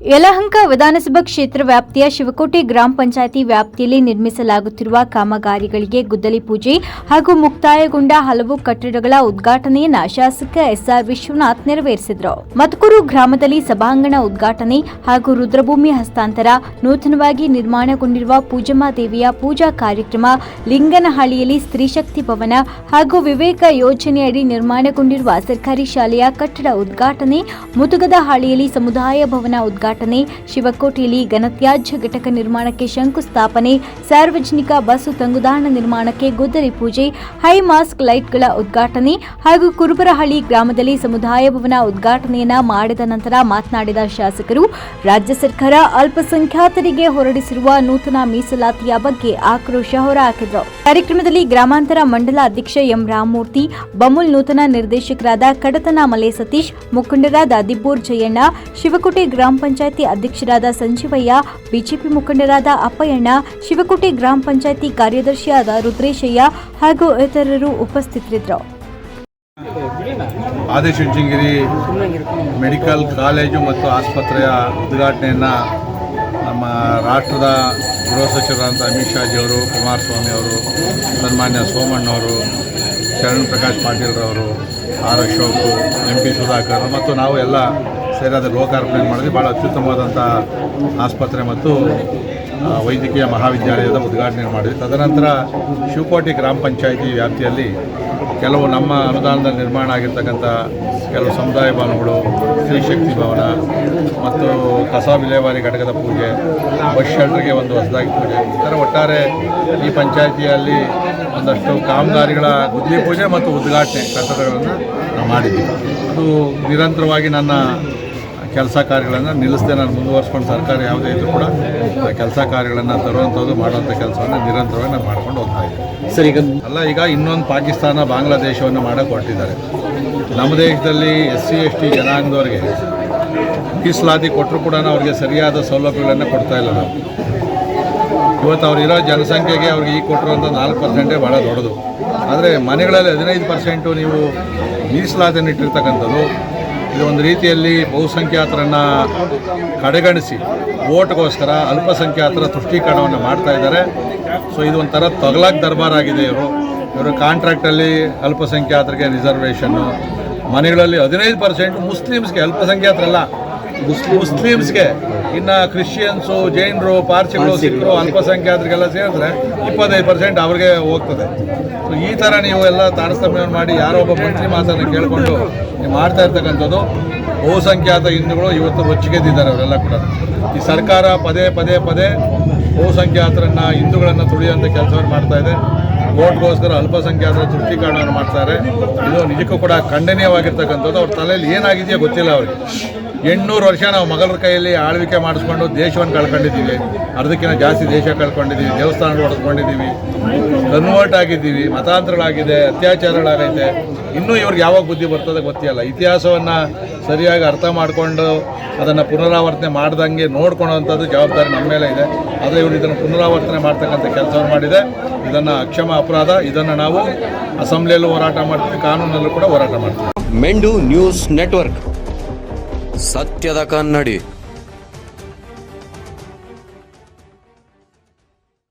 ಯಲಹಂಕ ವಿಧಾನಸಭಾ ಕ್ಷೇತ್ರ ವ್ಯಾಪ್ತಿಯ ಶಿವಕೋಟೆ ಗ್ರಾಮ ಪಂಚಾಯಿತಿ ವ್ಯಾಪ್ತಿಯಲ್ಲಿ ನಿರ್ಮಿಸಲಾಗುತ್ತಿರುವ ಕಾಮಗಾರಿಗಳಿಗೆ ಗುದ್ದಲಿ ಪೂಜೆ ಹಾಗೂ ಮುಕ್ತಾಯಗೊಂಡ ಹಲವು ಕಟ್ಟಡಗಳ ಉದ್ಘಾಟನೆಯನ್ನು ಶಾಸಕ ಎಸ್ಆರ್ ವಿಶ್ವನಾಥ್ ನೆರವೇರಿಸಿದರು. ಮತ್ಕೂರು ಗ್ರಾಮದಲ್ಲಿ ಸಭಾಂಗಣ ಉದ್ಘಾಟನೆ ಹಾಗೂ ರುದ್ರಭೂಮಿ ಹಸ್ತಾಂತರ, ನೂತನವಾಗಿ ನಿರ್ಮಾಣಗೊಂಡಿರುವ ಪೂಜಮ್ಮ ದೇವಿಯ ಪೂಜಾ ಕಾರ್ಯಕ್ರಮ, ಲಿಂಗನಹಳ್ಳಿಯಲ್ಲಿ ಸ್ತ್ರೀಶಕ್ತಿ ಭವನ ಹಾಗೂ ವಿವೇಕ ಯೋಜನೆಯಡಿ ನಿರ್ಮಾಣಗೊಂಡಿರುವ ಸರ್ಕಾರಿ ಶಾಲೆಯ ಕಟ್ಟಡ ಉದ್ಘಾಟನೆ ಮುದುಗದಹಳ್ಳಿಯಲ್ಲಿ ಸಮುದಾಯ ಭವನ ಉದ್ಘಾಟನೆ ಶಿವಕೋಟೆಯಲ್ಲಿ ಘನತ್ಯಾಜ್ಯ ಘಟಕ ನಿರ್ಮಾಣಕ್ಕೆ ಶಂಕುಸ್ಥಾಪನೆ, ಸಾರ್ವಜನಿಕ ಬಸ್ಸು ತಂಗುದಾಣ ನಿರ್ಮಾಣಕ್ಕೆ ಗುದ್ದಲಿ ಪೂಜೆ, ಹೈ ಮಾಸ್ಕ್ ಲೈಟ್ಗಳ ಉದ್ಘಾಟನೆ ಹಾಗೂ ಕುರುಬರಹಳ್ಳಿ ಗ್ರಾಮದಲ್ಲಿ ಸಮುದಾಯ ಭವನ ಉದ್ಘಾಟನೆಯನ್ನ ಮಾಡಿದ ನಂತರ ಮಾತನಾಡಿದ ಶಾಸಕರು, ರಾಜ್ಯ ಸರ್ಕಾರ ಅಲ್ಪಸಂಖ್ಯಾತರಿಗೆ ಹೊರಡಿಸಿರುವ ನೂತನ ಮೀಸಲಾತಿಯ ಬಗ್ಗೆ ಆಕ್ರೋಶ ಹೊರಹಾಕಿದರು. ಕಾರ್ಯಕ್ರಮದಲ್ಲಿ ಗ್ರಾಮಾಂತರ ಮಂಡಲ ಅಧ್ಯಕ್ಷ ಎಂ ರಾಮಮೂರ್ತಿ, ಬಮುಲ್ ನೂತನ ನಿರ್ದೇಶಕರಾದ ಕಡತನ ಮಲೆ ಸತೀಶ್, ಮುಖಂಡರಾದ ದಿಬ್ಬೂರ್ ಜಯಣ್ಣ, ಶಿವಕೋಟೆ ಗ್ರಾಮ ಪಂಚಾಯಿತಿ ಅಧ್ಯಕ್ಷರಾದ ಸಂಜೀವಯ್ಯ, ಬಿಜೆಪಿ ಮುಖಂಡರಾದ ಅಪ್ಪಯ್ಯಣ್ಣ, ಶಿವಕೋಟೆ ಗ್ರಾಮ ಪಂಚಾಯಿತಿ ಕಾರ್ಯದರ್ಶಿಯಾದ ರುದ್ರೇಶಯ್ಯ ಹಾಗೂ ಇತರರು ಉಪಸ್ಥಿತರಿದ್ದರು. ಆದಿಚುಂಚನಗಿರಿ ಮೆಡಿಕಲ್ ಕಾಲೇಜು ಮತ್ತು ಆಸ್ಪತ್ರೆಯ ಉದ್ಘಾಟನೆಯನ್ನು ನಮ್ಮ ರಾಷ್ಟ್ರದ ಗೃಹ ಸಚಿವರಾದಂಥ ಅಮಿತ್ ಶಾಜಿಯವರು ಕುಮಾರಸ್ವಾಮಿ ಅವರು, ಸನ್ಮಾನ್ಯ ಸೋಮಣ್ಣವರು Sharan Prakash ಪಾಟೀಲ್ರವರು R Ashok M P Sudhakar ಮತ್ತು ನಾವು ಎಲ್ಲ ಸೇರಾದ ಲೋಕಾರ್ಪಣೆ ಮಾಡಿದ್ವಿ ಭಾಳ ಅತ್ಯುತ್ತಮವಾದಂಥ ಆಸ್ಪತ್ರೆ ಮತ್ತು ವೈದ್ಯಕೀಯ ಮಹಾವಿದ್ಯಾಲಯದ ಉದ್ಘಾಟನೆ ಮಾಡಿದ್ವಿ ತದನಂತರ ಶಿವಕೋಟೆ ಗ್ರಾಮ ಪಂಚಾಯಿತಿ ವ್ಯಾಪ್ತಿಯಲ್ಲಿ ಕೆಲವು ನಮ್ಮ ಅನುದಾನದಲ್ಲಿ ನಿರ್ಮಾಣ ಆಗಿರ್ತಕ್ಕಂಥ ಕೆಲವು ಸಮುದಾಯ ಭವನಗಳು ಸ್ತ್ರೀಶಕ್ತಿ ಭವನ ಮತ್ತು ಕಸ ವಿಲೇವಾರಿ ಘಟಕದ ಪೂಜೆ, ಬಸ್ ಶೆಲ್ಟರ್ಗೆ ಒಂದು ಹೊಸದಾಗಿ ಪೂಜೆ. ಈ ಥರ ಒಟ್ಟಾರೆ ಈ ಪಂಚಾಯಿತಿಯಲ್ಲಿ ಒಂದಷ್ಟು ಕಾಮಗಾರಿಗಳ ಗುದ್ದಿ ಪೂಜೆ ಮತ್ತು ಉದ್ಘಾಟನೆ ಕಟ್ಟಡಗಳನ್ನು ನಾವು ಮಾಡಿದ್ದೀವಿ. ಅದು ನಿರಂತರವಾಗಿ ನನ್ನ ಕೆಲಸ ಕಾರ್ಯಗಳನ್ನು ನಿಲ್ಲಿಸದೆ ನಾನು ಮುಂದುವರ್ಸ್ಕೊಂಡು ಸರ್ಕಾರ ಯಾವುದೇ ಇದ್ರೂ ಕೂಡ ಕೆಲಸ ಕಾರ್ಯಗಳನ್ನು ತರುವಂಥದ್ದು ಮಾಡುವಂಥ ಕೆಲಸವನ್ನು ನಿರಂತರವಾಗಿ ನಾನು ಮಾಡ್ಕೊಂಡು ಹೋಗ್ತಾ ಇದ್ದೀನಿ. ಸರ್ ಈಗ ಅಲ್ಲ ಈಗ ಇನ್ನೊಂದು ಪಾಕಿಸ್ತಾನ ಬಾಂಗ್ಲಾದೇಶವನ್ನು ಮಾಡೋಕ್ಕೆ ಹೊರಟಿದ್ದಾರೆ ನಮ್ಮ ದೇಶದಲ್ಲಿ ಎಸ್ ಸಿ ಎಸ್ ಟಿ ಜನಾಂಗದವ್ರಿಗೆ ಮೀಸಲಾತಿ ಕೊಟ್ಟರು ಕೂಡ ಅವ್ರಿಗೆ ಸರಿಯಾದ ಸೌಲಭ್ಯಗಳನ್ನು ಕೊಡ್ತಾ ಇಲ್ಲ ನಾವು. ಇವತ್ತು ಅವರಿರೋ ಜನಸಂಖ್ಯೆಗೆ ಅವ್ರಿಗೆ ಈಗ ಕೊಟ್ಟಿರುವಂಥ ನಾಲ್ಕು ಪರ್ಸೆಂಟೇ ಭಾಳ ದೊಡ್ಡದು. ಆದರೆ ಮನೆಗಳಲ್ಲಿ ಹದಿನೈದು ಪರ್ಸೆಂಟು ನೀವು ಮೀಸಲಾತಿಯನ್ನು ಇಟ್ಟಿರ್ತಕ್ಕಂಥದ್ದು ಇದು ಒಂದು ರೀತಿಯಲ್ಲಿ ಬಹುಸಂಖ್ಯಾತರನ್ನ ಕಡೆಗಣಿಸಿ ಓಟ್ಗೋಸ್ಕರ ಅಲ್ಪಸಂಖ್ಯಾತರ ತುಷ್ಟೀಕರಣವನ್ನು ಮಾಡ್ತಾ ಇದ್ದಾರೆ. ಸೊ ಇದು ಒಂಥರ ತೊಗಲಾಕ್ ದರ್ಬಾರ್ ಆಗಿದೆ ಇವರು. ಇವರು ಕಾಂಟ್ರಾಕ್ಟಲ್ಲಿ ಅಲ್ಪಸಂಖ್ಯಾತರಿಗೆ ರಿಸರ್ವೇಷನ್ನು, ಮನೆಗಳಲ್ಲಿ ಹದಿನೈದು ಪರ್ಸೆಂಟ್ ಮುಸ್ಲಿಮ್ಸ್ಗೆ ಅಲ್ಪಸಂಖ್ಯಾತರಲ್ಲ ಮುಸ್ಲಿಮ್ಸ್ಗೆ ಇನ್ನು ಕ್ರಿಶ್ಚಿಯನ್ಸು ಜೈನರು ಪಾರ್ಸಿಗಳು ಸಿಖ್ರು ಅಲ್ಪಸಂಖ್ಯಾತರಿಗೆಲ್ಲ ಸೇರಿದ್ರೆ ಇಪ್ಪತ್ತೈದು ಪರ್ಸೆಂಟ್ ಅವ್ರಿಗೆ ಹೋಗ್ತದೆ. ಸೊ ಈ ಥರ ನೀವು ಎಲ್ಲ ತಾರತಮ್ಯ ಮಾಡಿ ಯಾರೋ ಒಬ್ಬ ಮಂತ್ರಿ ಮಾತನ್ನು ಕೇಳಿಕೊಂಡು ನೀವು ಮಾಡ್ತಾ ಇರ್ತಕ್ಕಂಥದ್ದು ಬಹುಸಂಖ್ಯಾತ ಹಿಂದೂಗಳು ಇವತ್ತು ರೊಚ್ಚಿಗೆದ್ದಿದ್ದಾರೆ ಅವರೆಲ್ಲ ಕೂಡ. ಈ ಸರ್ಕಾರ ಪದೇ ಪದೇ ಪದೇ ಬಹುಸಂಖ್ಯಾತರನ್ನು ಹಿಂದೂಗಳನ್ನು ತುಳಿಯುವಂಥ ಕೆಲಸವನ್ನು ಮಾಡ್ತಾ ಇದೆ. ಓಟ್ಗೋಸ್ಕರ ಅಲ್ಪಸಂಖ್ಯಾತರ ತುಷ್ಟೀಕರಣವನ್ನು ಮಾಡ್ತಾರೆ. ಇದು ನಿಜಕ್ಕೂ ಕೂಡ ಖಂಡನೀಯವಾಗಿರ್ತಕ್ಕಂಥದ್ದು. ಅವ್ರ ತಲೆಯಲ್ಲಿ ಏನಾಗಿದೆಯೋ ಗೊತ್ತಿಲ್ಲ ಅವ್ರಿಗೆ. ಎಂಟುನೂರು ವರ್ಷ ನಾವು ಮಗಳ ಕೈಯಲ್ಲಿ ಆಳ್ವಿಕೆ ಮಾಡಿಸ್ಕೊಂಡು ದೇಶವನ್ನು ಕಳ್ಕೊಂಡಿದ್ದೀವಿ. ಅರ್ಧಕ್ಕಿಂತ ಜಾಸ್ತಿ ದೇಶ ಕಳ್ಕೊಂಡಿದ್ದೀವಿ, ದೇವಸ್ಥಾನಗಳು ಹೊಡೆಸ್ಕೊಂಡಿದ್ದೀವಿ ಕನ್ವರ್ಟ್ ಆಗಿದ್ದೀವಿ ಮತಾಂತರಗಳಾಗಿದೆ, ಅತ್ಯಾಚಾರಗಳಾಗೈತೆ. ಇನ್ನೂ ಇವ್ರಿಗೆ ಯಾವಾಗ ಬುದ್ಧಿ ಬರ್ತದೆ ಗೊತ್ತಿಲ್ಲ. ಇತಿಹಾಸವನ್ನು ಸರಿಯಾಗಿ ಅರ್ಥ ಮಾಡಿಕೊಂಡು ಅದನ್ನು ಪುನರಾವರ್ತನೆ ಮಾಡ್ದಂಗೆ ನೋಡ್ಕೊಳ್ಳೋವಂಥದ್ದು ಜವಾಬ್ದಾರಿ ನಮ್ಮ ಮೇಲೆ ಇದೆ. ಆದರೆ ಇವರು ಇದನ್ನು ಪುನರಾವರ್ತನೆ ಮಾಡ್ತಕ್ಕಂಥ ಕೆಲಸವನ್ನು ಮಾಡಿದೆ. ಇದನ್ನು ಅಕ್ಷಮ ಅಪರಾಧ, ಇದನ್ನು ನಾವು ಅಸೆಂಬ್ಲಿಯಲ್ಲೂ ಹೋರಾಟ ಮಾಡ್ತೀವಿ, ಕಾನೂನಲ್ಲೂ ಕೂಡ ಹೋರಾಟ ಮಾಡ್ತೀವಿ. ಮೆಂಡು ನ್ಯೂಸ್ ನೆಟ್ವರ್ಕ್. ಸತ್ಯದ ಕನ್ನಡಿ.